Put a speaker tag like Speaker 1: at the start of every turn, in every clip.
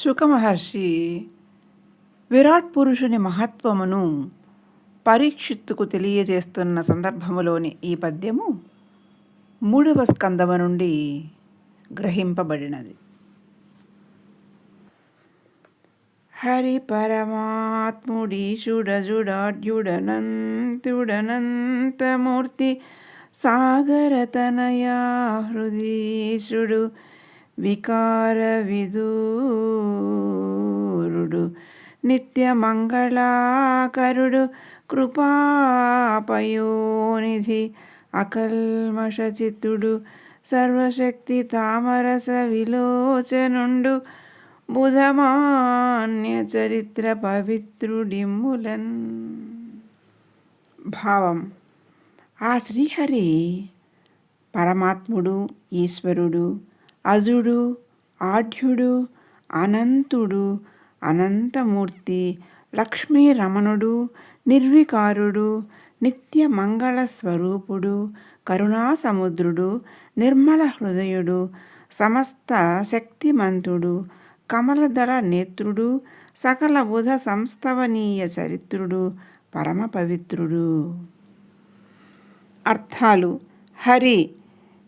Speaker 1: శుకమహర్షి విరాట్ పురుషుని మహత్వమును పరీక్షిత్తుకు తెలియజేస్తున్న సందర్భములోని ఈ పద్యము మూడవ స్కందము నుండి గ్రహింపబడినది. హరి పరమాత్ముడీశుడజుడాడ్యుడనంతుడనంతమూర్తి సాగరతనయా హృదీశుడు వికార విదూరుడు నిత్యమంగళాకరుడు కృపాపయోనిధి అకల్మషచిత్తుడు సర్వశక్తి తామరస విలోచనుండు బుధమాన్య చరిత్ర పవిత్రుడిమ్ములన్ భావం. ఆ శ్రీహరి పరమాత్ముడు ఈశ్వరుడు అజుడు ఆఢ్యుడు అనంతుడు అనంతమూర్తి లక్ష్మీ రమణుడు నిర్వికారుడు నిత్య మంగళ స్వరూపుడు కరుణాసముద్రుడు నిర్మల హృదయుడు సమస్త శక్తిమంతుడు కమలదళ నేత్రుడు సకల బుధ సంస్థవనీయ చరిత్రుడు పరమ పవిత్రుడు. అర్థాలు. హరి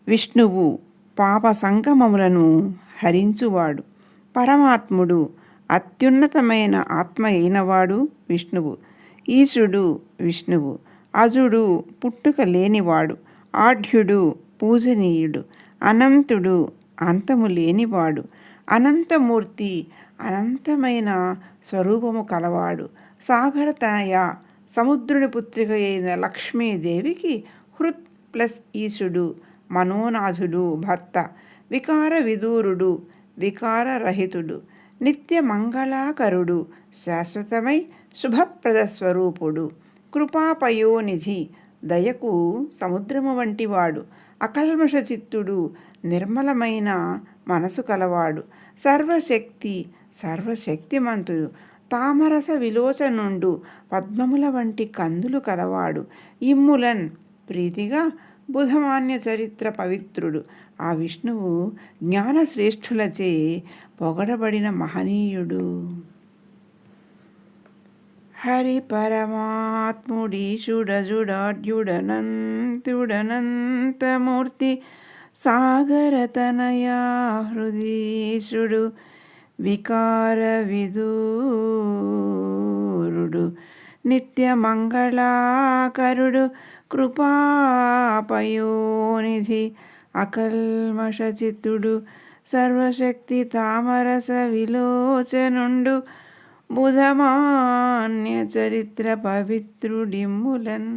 Speaker 1: విష్ణువు. పాప సంగమములను హరించువాడు. పరమాత్ముడు అత్యున్నతమైన ఆత్మ అయినవాడు విష్ణువు ఈశుడు విష్ణువు అజుడు పుట్టుక లేనివాడు ఆఢ్యుడు పూజనీయుడు అనంతుడు అంతము లేనివాడు అనంతమూర్తి అనంతమైన స్వరూపము కలవాడు. సాగరతనయ సముద్రుని పుత్రిక అయిన లక్ష్మీదేవికి హృత్ ప్లస్ ఈశుడు మనోనాథుడు భర్త వికార విదూరుడు వికారరహితుడు నిత్య మంగళాకరుడు శాశ్వతమై శుభప్రద స్వరూపుడు కృపాపయోనిధి దయకు సముద్రము వంటివాడు అకల్మషచిత్తుడు నిర్మలమైన మనసు కలవాడు సర్వశక్తి సర్వశక్తిమంతుడు తామరస విలోచనుండు పద్మముల వంటి కందులు కలవాడు ఇమ్ములన్ ప్రీతిగా బుధమాన్య చరిత్ర పవిత్రుడు. ఆ విష్ణువు జ్ఞానశ్రేష్ఠులచే పొగడబడిన మహనీయుడు. హరి పరమాత్ముడీశుడజుడాడ్యుడనంతుడనంతమూర్తి సాగరతనయా హృదీశుడు వికార విదూరుడు నిత్యమంగళాకరుడు కృపాపయోనిధి అకల్మషచిత్తుడు సర్వశక్తి తామరస విలోచనుండు బుధమాన్య చరిత్ర పవిత్రుడిములన్